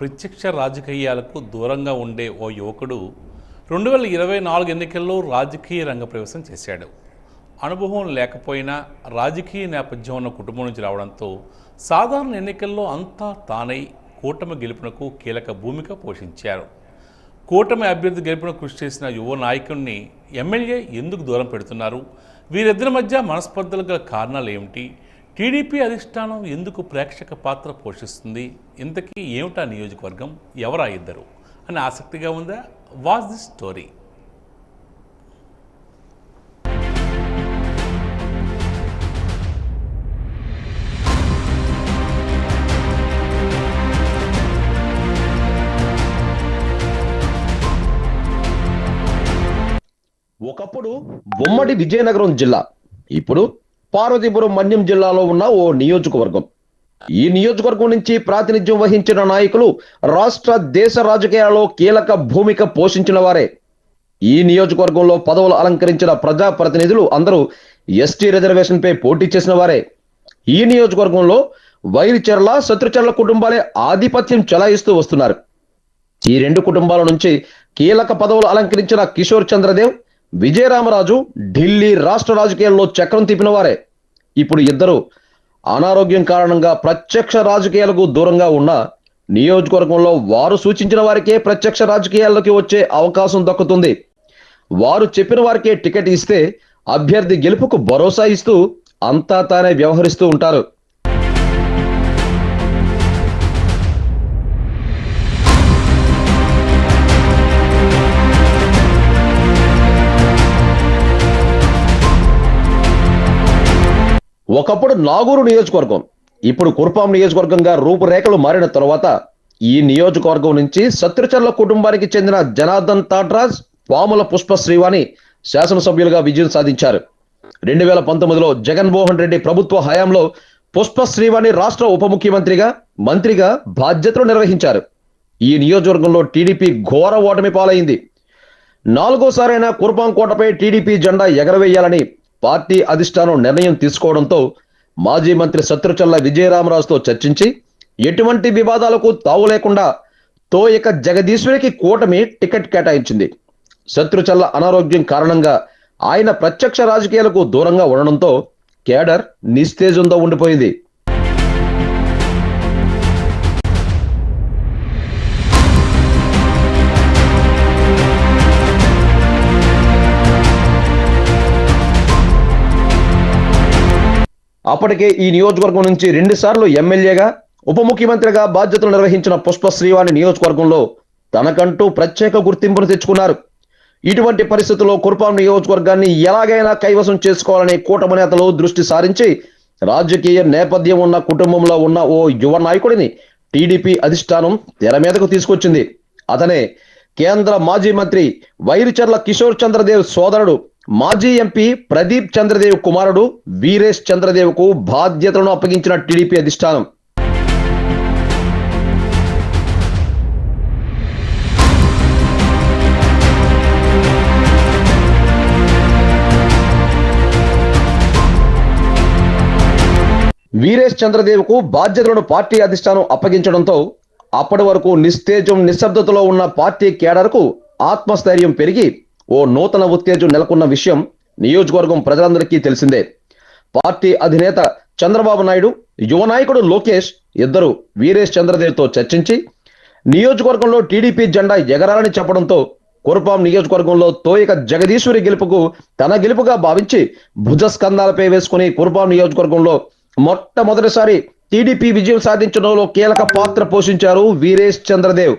ప్రత్యక్ష రాజకీయాలకు దూరంగా ఉండే ఓ యువకుడు రెండు వేల ఇరవై నాలుగు ఎన్నికల్లో రాజకీయ రంగ ప్రవేశం చేశాడు. అనుభవం లేకపోయినా రాజకీయ నేపథ్యం ఉన్న కుటుంబం నుంచి రావడంతో సాధారణ ఎన్నికల్లో అంతా తానై కూటమి గెలుపునకు కీలక భూమిక పోషించారు. కూటమి అభ్యర్థి గెలుపున కృషి చేసిన యువ నాయకుడిని ఎమ్మెల్యే ఎందుకు దూరం పెడుతున్నారు? వీరిద్దరి మధ్య మనస్పర్ధలు గల కారణాలు ఏమిటి? టీడీపీ అధిష్టానం ఎందుకు ప్రేక్షక పాత్ర పోషిస్తుంది? ఇంతకీ ఏమిటా నియోజకవర్గం? ఎవరా ఇద్దరు? అని ఆసక్తిగా ఉందా? Was the story. ఒకప్పుడు ఉమ్మడి విజయనగరం జిల్లా ఇప్పుడు పార్వతీపురం మన్యం జిల్లాలో ఉన్న ఓ నియోజకవర్గం. ఈ నియోజకవర్గం నుంచి ప్రాతినిధ్యం వహించిన నాయకులు రాష్ట్ర దేశ రాజకీయాల్లో కీలక భూమిక పోషించిన వారే. ఈ నియోజకవర్గంలో పదవులు అలంకరించిన ప్రజా ప్రతినిధులు అందరూ ఎస్టీ రిజర్వేషన్ పై పోటీ చేసిన వారే. ఈ నియోజకవర్గంలో వైరిచెర్ల శత్రుచర్ల కుటుంబాలే ఆధిపత్యం చెలాయిస్తూ వస్తున్నారు. ఈ రెండు కుటుంబాల నుంచి కీలక పదవులు అలంకరించిన కిషోర్ చంద్రదేవ్ విజయరామరాజు ఢిల్లీ రాష్ట్ర రాజకీయాల్లో చక్రం తిప్పిన వారే ఇప్పుడు ఇద్దరు అనారోగ్యం కారణంగా ప్రత్యక్ష రాజకీయాలకు దూరంగా ఉన్న నియోజకవర్గంలో వారు సూచించిన వారికే ప్రత్యక్ష రాజకీయాల్లోకి వచ్చే అవకాశం దక్కుతుంది. వారు చెప్పిన వారికే టికెట్ ఇస్తే అభ్యర్థి గెలుపుకు భరోసా ఇస్తూ అంతా తానే వ్యవహరిస్తూ ఉంటారు. ఒకప్పుడు నాగూరు నియోజకవర్గం ఇప్పుడు కుర్పాం నియోజకవర్గంగా రూపురేఖలు మారిన తర్వాత ఈ నియోజకవర్గం నుంచి శత్రుచర్ల కుటుంబానికి చెందిన జనార్దన్ తాట్రాజ్ పాముల పుష్ప శ్రీవాణి శాసనసభ్యులుగా విజయం సాధించారు. రెండు వేల పంతొమ్మిదిలో జగన్మోహన్ రెడ్డి ప్రభుత్వ హయాంలో పుష్ప శ్రీవాణి రాష్ట్ర ఉప ముఖ్యమంత్రిగా మంత్రిగా బాధ్యతలు నిర్వహించారు. ఈ నియోజకవర్గంలో టీడీపీ ఘోర ఓటమి పాలైంది. నాలుగోసారైనా కుర్పాం కోటపై టీడీపీ జెండా ఎగరవేయాలని పార్టీ అధిష్టానం నిర్ణయం తీసుకోవడంతో మాజీ మంత్రి శత్రుచల్ల విజయరామరాజుతో చర్చించి ఎటువంటి వివాదాలకు తావు లేకుండా తోయక జగదీశ్వరికి కూటమి టికెట్ కేటాయించింది. శత్రుచల్ల అనారోగ్యం కారణంగా ఆయన ప్రత్యక్ష రాజకీయాలకు దూరంగా ఉండడంతో కేడర్ నిస్తేజంతో ఉండిపోయింది. అప్పటికే ఈ నియోజకవర్గం నుంచి రెండుసార్లు ఎమ్మెల్యేగా ఉప ముఖ్యమంత్రిగా బాధ్యతలు నిర్వహించిన పుష్ప శ్రీవాణి నియోజకవర్గంలో తనకంటూ ప్రత్యేక గుర్తింపును తెచ్చుకున్నారు. ఇటువంటి పరిస్థితుల్లో కుర్పాం నియోజకవర్గాన్ని ఎలాగైనా కైవసం చేసుకోవాలని కూటమి నేతలు దృష్టి సారించి రాజకీయ నేపథ్యం ఉన్న కుటుంబంలో ఉన్న ఓ యువ నాయకుడిని టీడీపీ అధిష్టానం తెర మీదకు తీసుకొచ్చింది. అతనే కేంద్ర మాజీ మంత్రి వైరిచర్ల కిషోర్ చంద్రదేవ్ సోదరుడు. మాజీ ఎంపీ ప్రదీప్ చంద్రదేవ్ కుమారుడు వీరేష్ చంద్రదేవ్కు బాధ్యతలను అప్పగించిన టీడీపీ అధిష్టానం. వీరేష్ చంద్రదేవ్కు బాధ్యతలను పార్టీ అధిష్టానం అప్పగించడంతో అప్పటి వరకు నిస్తేజం నిశ్శబ్దతలో ఉన్న పార్టీ కేడర్కు ఆత్మస్థైర్యం పెరిగి ఓ నూతన ఉత్తేజం నెలకొన్న విషయం నియోజకవర్గం ప్రజలందరికీ తెలిసిందే. పార్టీ అధినేత చంద్రబాబు నాయుడు యువ నాయకుడు లోకేష్ ఇద్దరు వీరేష్ చంద్రదేవ్తో చర్చించి నియోజకవర్గంలో టీడీపీ జెండా ఎగరాలని చెప్పడంతో కురపాం నియోజకవర్గంలో తోయక జగదీశ్వరి గెలుపుకు తన గెలుపుగా భావించి భుజస్కంధాలపై వేసుకుని కురపాం నియోజకవర్గంలో మొట్టమొదటిసారి టీడీపీ విజయం సాధించడంలో కీలక పాత్ర పోషించారు వీరేష్ చంద్రదేవ్.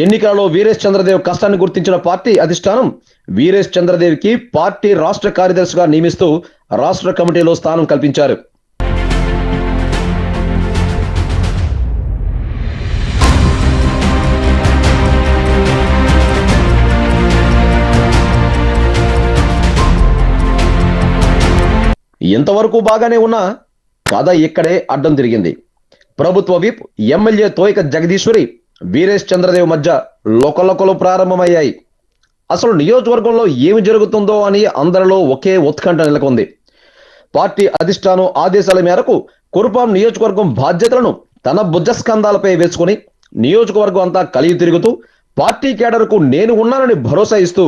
ఎన్నికలలో వీరేష్ చంద్రదేవ్ కష్టాన్ని గుర్తించిన పార్టీ అధిష్టానం. వీరేష్ చంద్రదేవ్కి పార్టీ రాష్ట్ర కార్యదర్శిగా నియమిస్తూ రాష్ట్ర కమిటీలో స్థానం కల్పించారు. ఇంతవరకు బాగానే ఉన్నా కథ ఇక్కడే అడ్డం తిరిగింది. ప్రభుత్వ విప్ ఎమ్మెల్యే తోయక జగదీశ్వరి వీరేష్ చంద్రదేవ్ మధ్య లోకలొకలు ప్రారంభమయ్యాయి. అసలు నియోజకవర్గంలో ఏమి జరుగుతుందో అని అందరిలో ఒకే ఉత్కంఠ నెలకొంది. పార్టీ అధిష్టానం ఆదేశాల మేరకు కురుపాం నియోజకవర్గం బాధ్యతలను తన భుజస్కంధాలపై వేసుకుని నియోజకవర్గం అంతా కలిగి తిరుగుతూ పార్టీ కేడర్కు నేను ఉన్నానని భరోసా ఇస్తూ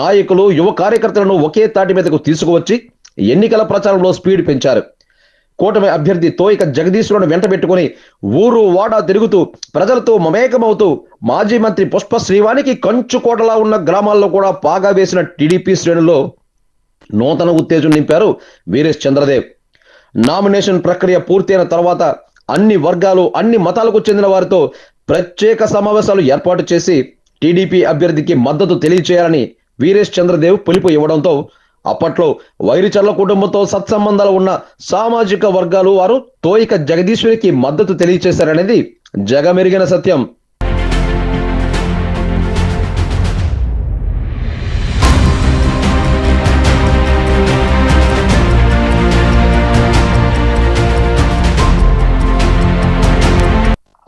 నాయకులు యువ కార్యకర్తలను ఒకే తాటి మీదకు తీసుకువచ్చి ఎన్నికల ప్రచారంలో స్పీడ్ పెంచారు. కూటమి అభ్యర్థి తోయిక జగదీశ్వరుని వెంట పెట్టుకుని ఊరు వాడా తిరుగుతూ ప్రజలతో మమేకమవుతూ మాజీ మంత్రి పుష్ప శ్రీవానికి కంచుకోటలా ఉన్న గ్రామాల్లో కూడా పాగా వేసిన టీడీపీ శ్రేణుల్లో నూతన ఉత్తేజం నింపారు వీరేష్ చంద్రదేవ్. నామినేషన్ ప్రక్రియ పూర్తయిన తర్వాత అన్ని వర్గాలు అన్ని మతాలకు చెందిన వారితో ప్రత్యేక సమావేశాలు ఏర్పాటు చేసి టీడీపీ అభ్యర్థికి మద్దతు తెలియచేయాలని వీరేష్ చంద్రదేవ్ పిలుపు ఇవ్వడంతో అప్పట్లో వైరిచర్ల కుటుంబంతో సత్సంబంధాలు ఉన్న సామాజిక వర్గాలు వారు తోయిక జగదీశ్వరికి మద్దతు తెలియచేశారనేది జగమెరిగిన సత్యం.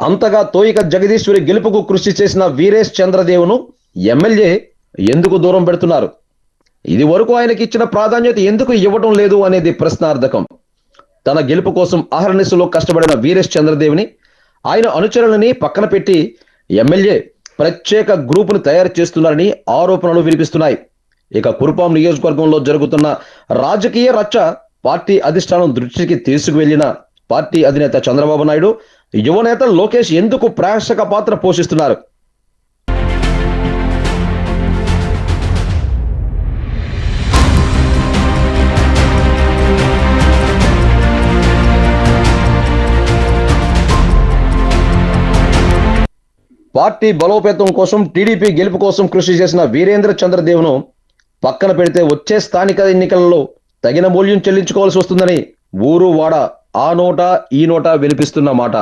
అంతగా తోయిక జగదీశ్వరి గెలుపుకు కృషి చేసిన వీరేష్ చంద్రదేవును ఎమ్మెల్యే ఎందుకు దూరం పెడుతున్నారు? ఇది వరకు ఆయనకి ఇచ్చిన ప్రాధాన్యత ఎందుకు ఇవ్వటం లేదు అనేది ప్రశ్నార్థకం. తన గెలుపు కోసం అహర్నిశలో కష్టపడిన వీరేష్ చంద్రదేవిని ఆయన అనుచరులని పక్కన పెట్టి ఎమ్మెల్యే ప్రత్యేక గ్రూపును తయారు చేస్తున్నారని ఆరోపణలు వినిపిస్తున్నాయి. ఇక కురుపాం నియోజకవర్గంలో జరుగుతున్న రాజకీయ రచ్చ పార్టీ అధిష్టానం దృష్టికి తీసుకువెళ్ళిన పార్టీ అధినేత చంద్రబాబు నాయుడు యువనేత లోకేష్ ఎందుకు ప్రేక్షక పాత్ర పోషిస్తున్నారు? పార్టీ బలోపేతం కోసం టీడీపీ గెలుపు కోసం కృషి చేసిన వీరేంద్ర చంద్రదేవ్ను పక్కన పెడితే వచ్చే స్థానిక ఎన్నికలలో తగిన మూల్యం చెల్లించుకోవాల్సి వస్తుందని ఊరు వాడ ఆ నోట ఈ నోట వినిపిస్తున్న మాట.